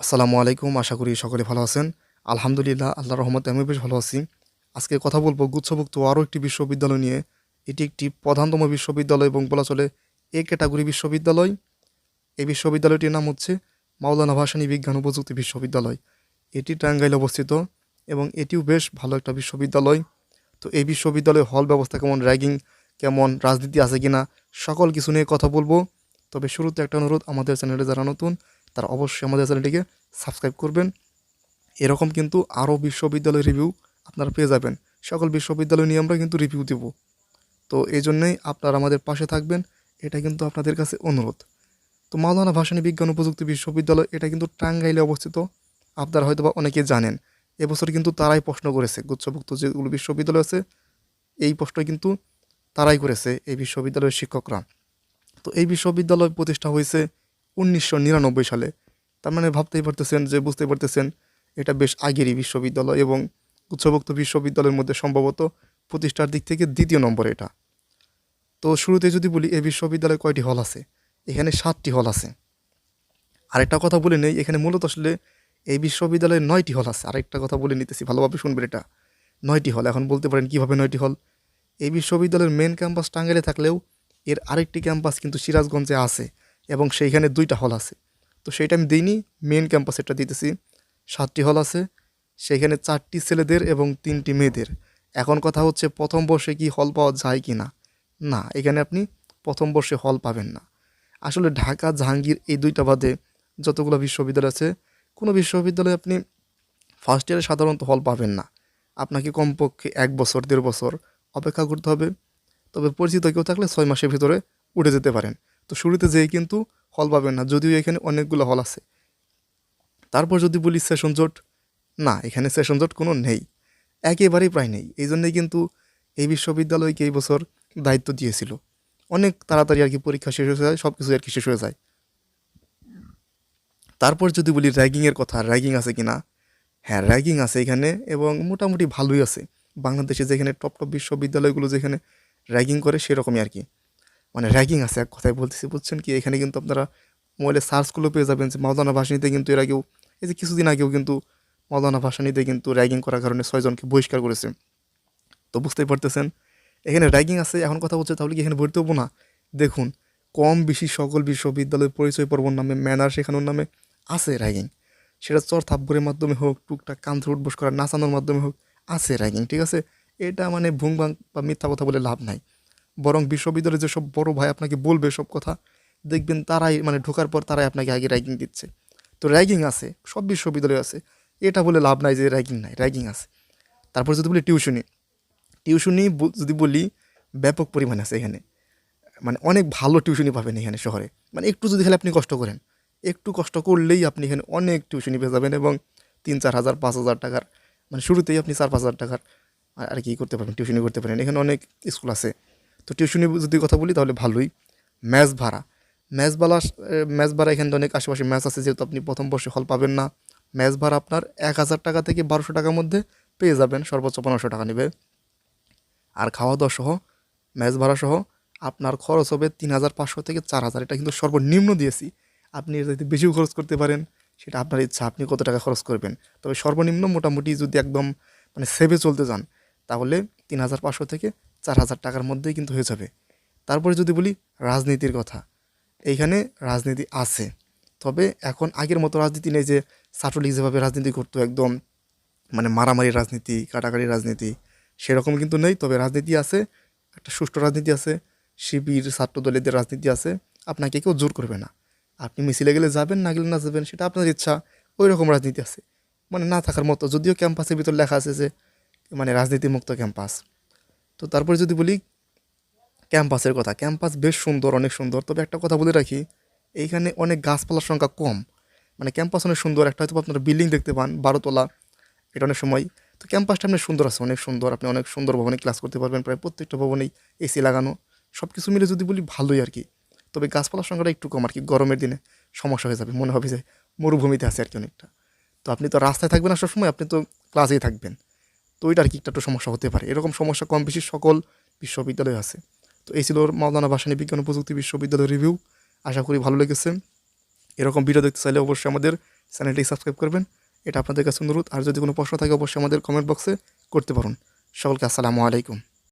আসসালামু আলাইকুম, আশা করি সকলে ভালো আছেন। আলহামদুলিল্লাহ, আল্লাহর রহমতে আমি বেশ ভালো আছি। আজকে কথা বলব গুচ্ছভুক্ত আরও একটি বিশ্ববিদ্যালয় নিয়ে। এটি একটি প্রধানতম বিশ্ববিদ্যালয় এবং বলা চলে এ ক্যাটাগরি বিশ্ববিদ্যালয়। এই বিশ্ববিদ্যালয়টির নাম হচ্ছে মাওলানা ভাসানী বিজ্ঞান ও প্রযুক্তি বিশ্ববিদ্যালয়। এটি টাঙ্গাইলে অবস্থিত এবং এটিও বেশ ভালো একটা বিশ্ববিদ্যালয়। তো এই বিশ্ববিদ্যালয়ে হল ব্যবস্থা কেমন, র্যাগিং কেমন, রাজনীতি আছে কিনা, সকল কিছু নিয়ে কথা বলব। তবে শুরুতে একটা অনুরোধ, আমাদের চ্যানেলে যারা নতুন তারা অবশ্যই আমাদের চ্যানেলটিকে সাবস্ক্রাইব করবেন। এরকম কিন্তু আরও বিশ্ববিদ্যালয় রিভিউ আপনারা পেয়ে যাবেন। সকল বিশ্ববিদ্যালয় নিয়ে আমরা কিন্তু রিভিউ দেব। তো এই জন্যেই আপনারা আমাদের পাশে থাকবেন। এটা কিন্তু আপনাদের কাছে অনুরোধ। তো মাওলানা ভাসানী বিজ্ঞান প্রযুক্তি বিশ্ববিদ্যালয়, এটা কিন্তু টাঙ্গাইলে অবস্থিত। আপনারা হয়তো বা অনেকে জানেন। এবছর কিন্তু তারাই প্রশ্ন করেছে। গুচ্ছভুক্ত যেগুলো বিশ্ববিদ্যালয় আছে, এই প্রশ্ন কিন্তু তারাই করেছে এই বিশ্ববিদ্যালয়ের শিক্ষকরা। তো এই বিশ্ববিদ্যালয় প্রতিষ্ঠা হয়েছে উনিশশো নিরানব্বই সালে। তার মানে ভাবতেই পারতেছেন যে বুঝতে পারতেছেন, এটা বেশ আগেরই বিশ্ববিদ্যালয় এবং গুচ্ছভুক্ত বিশ্ববিদ্যালয়ের মধ্যে সম্ভবত প্রতিষ্ঠার দিক থেকে দ্বিতীয় নম্বর এটা। তো শুরুতে যদি বলি এই বিশ্ববিদ্যালয়ে কয়টি হল আছে? এখানে সাতটি হল আছে। আরেকটা কথা বলে নেই, এখানে মূলত আসলে এই বিশ্ববিদ্যালয়ে নয়টি হল আছে। আরেকটা কথা বলে নিতেছি, ভালোভাবে শুনবেন এটা। নয়টি হল, এখন বলতে পারেন কীভাবে নয়টি হল? এই বিশ্ববিদ্যালয়ের মেন ক্যাম্পাস টাঙ্গাইলে থাকলেও এর আরেকটি ক্যাম্পাস কিন্তু সিরাজগঞ্জে আছে। এবং সেইখানে দুইটা হল আছে। তো সেইটা আমি দিইনি মেন ক্যাম্পাসেরটা দিতেছি। সাতটি হল আছে সেখানে চারটি ছেলেদের এবং তিনটি মেয়েদের। এখন কথা হচ্ছে, প্রথম বর্ষে কি হল পাওয়া যায় কি না না এখানে আপনি প্রথম বর্ষে হল পাবেন না। আসলে ঢাকা, জাহাঙ্গীর এই দুইটা বাদে যতগুলো বিশ্ববিদ্যালয় আছে, কোনো বিশ্ববিদ্যালয়ে আপনি ফার্স্ট ইয়ারে সাধারণত হল পাবেন না। আপনাকে কমপক্ষে এক বছর, দেড় বছর অপেক্ষা করতে হবে। তবে পরিচিত কেউ থাকলে ছয় মাসের ভিতরে উঠে যেতে পারেন। তো শুরুতে যেয়ে কিন্তু হল পাবেন না, যদিও এখানে অনেকগুলো হল আছে। তারপর যদি বলি সেশন জোট, না, এখানে সেশন জোট কোনো নেই। একেবারেই প্রায় নেই। এই জন্যই কিন্তু এই বিশ্ববিদ্যালয়কে এই বছর দায়িত্ব দিয়েছিল। অনেক তাড়াতাড়ি আর কি পরীক্ষা শেষ হয়ে যায় সব কিছু আর কি শেষ হয়ে যায়। তারপর যদি বলি র্যাগিংয়ের কথা র্যাগিং আছে কি না হ্যাঁ র্যাগিং আছে এখানে এবং মোটামুটি ভালোই আছে। বাংলাদেশে যেখানে টপ টপ বিশ্ববিদ্যালয়গুলো যেখানে র্যাগিং করে সেরকমই আর কি। মানে র্যাগিং আছে, এক কথায় বলতেছি, বুঝছেন কি? এখানে কিন্তু আপনারা মোবাইলে সার্চগুলো পেয়ে যাবেন যে মাওলানা ভাসানিতে কিন্তু এর আগেও, এই যে কিছুদিন আগেও কিন্তু মাওলানা ভাসানিতে কিন্তু র্যাগিং করার কারণে ছয়জনকে বহিষ্কার করেছে। তো বুঝতেই পারতেছেন? এখানে র্যাগিং আছে, এখন কথা বলছে, তাহলে কি এখানে ভর্তি হব না? দেখুন, কম বেশি সকল বিশ্ববিদ্যালয় পরিচয় পর্বর নামে ম্যানার শেখানোর নামে আছে র্যাগিং সেটা চর থাপ্পরের মাধ্যমে হোক, টুকটাক কান্থে উঠবোস করা, নাচানোর মাধ্যমে হোক, আছে র্যাগিং ঠিক আছে? এটা মানে ভাং বা মিথ্যা কথা বলে লাভ নাই। বরং বিশ্ববিদ্যালয়ে যেসব বড় ভাই আপনাকে বলবে সব কথা, দেখবেন তারাই মানে ঢোকার পর তারাই আপনাকে আগে র্যাগিং দিচ্ছে। তো র্যাগিং আছে, সব বিশ্ববিদ্যালয়ে আছে। এটা বলে লাভ নাই যে র্যাগিং নাই র্যাগিং আছে। তারপর যদি বলি টিউশনি টিউশনি যদি বলি ব্যাপক পরিমাণে আছে এখানে। মানে অনেক ভালো টিউশনি পাবেন এখানে শহরে। মানে একটু যদি খালি আপনি কষ্ট করেন, একটু কষ্ট করলেই আপনি এখানে অনেক টিউশনি পেয়ে যাবেন এবং তিন, চার হাজার, পাঁচ হাজার টাকার মানে শুরুতেই আপনি চার, পাঁচ হাজার টাকার, আর- আর কি করতে পারেন টিউশনি করতে পারেন এখানে অনেক স্কুল আছে। তো টিউশনি যদি কথা বলি তাহলে ভালোই। ম্যাচ ভাড়া। ম্যাচ ভাড়া ম্যাচ ভাড়া এখানে অনেক আশেপাশে ম্যাচ আছে, যেহেতু আপনি প্রথম বর্ষে হল পাবেন না। ম্যাচ ভাড়া আপনার এক হাজার টাকা থেকে বারোশো টাকার মধ্যে পেয়ে যাবেন, সর্বোচ্চ পনেরোশো টাকা নেবে। আর খাওয়া দাওয়া সহ, ম্যাচ ভাড়া সহ আপনার খরচ হবে তিন হাজার পাঁচশো থেকে চার হাজার। এটা কিন্তু সর্বনিম্ন দিয়েছি। আপনি যদি বেশিও খরচ করতে পারেন, সেটা আপনার ইচ্ছা, আপনি কত টাকা খরচ করবেন। তবে সর্বনিম্ন মোটামুটি যদি একদম মানে সেভে চলতে যান, তাহলে তিন হাজার পাঁচশো থেকে চার হাজার টাকার মধ্যেই কিন্তু হয়ে যাবে। তারপরে যদি বলি রাজনীতির কথা, এইখানে রাজনীতি আছে। তবে এখন আগের মতো রাজনীতি নেই যে ছাত্রলীগ যেভাবে রাজনীতি করতো, একদম মানে মারামারি রাজনীতি, কাটাকাটি রাজনীতি, সেরকম কিন্তু নেই। তবে রাজনীতি আছে, একটা সুষ্ঠু রাজনীতি আছে, শিবির ছাত্রদলীয়দের রাজনীতি আছে, আপনাকে কেউ জোর করবে না। আপনি মিছিলে গেলে যাবেন, না গেলে না যাবেন, সেটা আপনার ইচ্ছা ওই রকম রাজনীতি আছে। মানে না থাকার মতো, যদিও ক্যাম্পাসের ভিতর লেখা আছে যে মানে রাজনীতি মুক্ত ক্যাম্পাস। তো তারপরে যদি বলি ক্যাম্পাসের কথা, ক্যাম্পাস বেশ সুন্দর, অনেক সুন্দর। তবে একটা কথা বলে রাখি, এইখানে অনেক গাছপালার সংখ্যা কম। মানে ক্যাম্পাস অনেক সুন্দর, একটা হয়তো আপনারা বিল্ডিং দেখতে পান, বারোতলা, এটা অনেক সময়। তো ক্যাম্পাসটা আপনার সুন্দর আছে, অনেক সুন্দর, আপনি অনেক সুন্দর ভবনে ক্লাস করতে পারবেন, প্রায় প্রত্যেকটা ভবনেই এসি লাগানো। সব কিছু মিলে যদি বলি ভালোই আর কি। তবে গাছপালার সংখ্যাটা একটু কম আর কি, গরমের দিনে সমস্যা হয়ে যাবে, মনে হবে যে মরুভূমিতে আছে আর কি অনেকটা। তো আপনি তো রাস্তায় থাকবেন না সবসময়, আপনি তো ক্লাসেই থাকবেন। তো ওইটা আর কি একটা একটু সমস্যা হতে পারে? এরকম সমস্যা কম বেশি সকল বিশ্ববিদ্যালয়ে আছে। তো এই ছিল মাওলানা ভাসানী বিজ্ঞান প্রযুক্তি বিশ্ববিদ্যালয় রিভিউ আশা করি ভালো লেগেছে। এরকম ভিডিও দেখতে চাইলে অবশ্যই আমাদের চ্যানেলটি সাবস্ক্রাইব করবেন। এটা আপনাদের কাছে অনুরোধ। আর যদি কোনো প্রশ্ন থাকে, অবশ্যই আমাদের কমেন্ট বক্সে করতে পারুন। সকলকে আসসালামু আলাইকুম।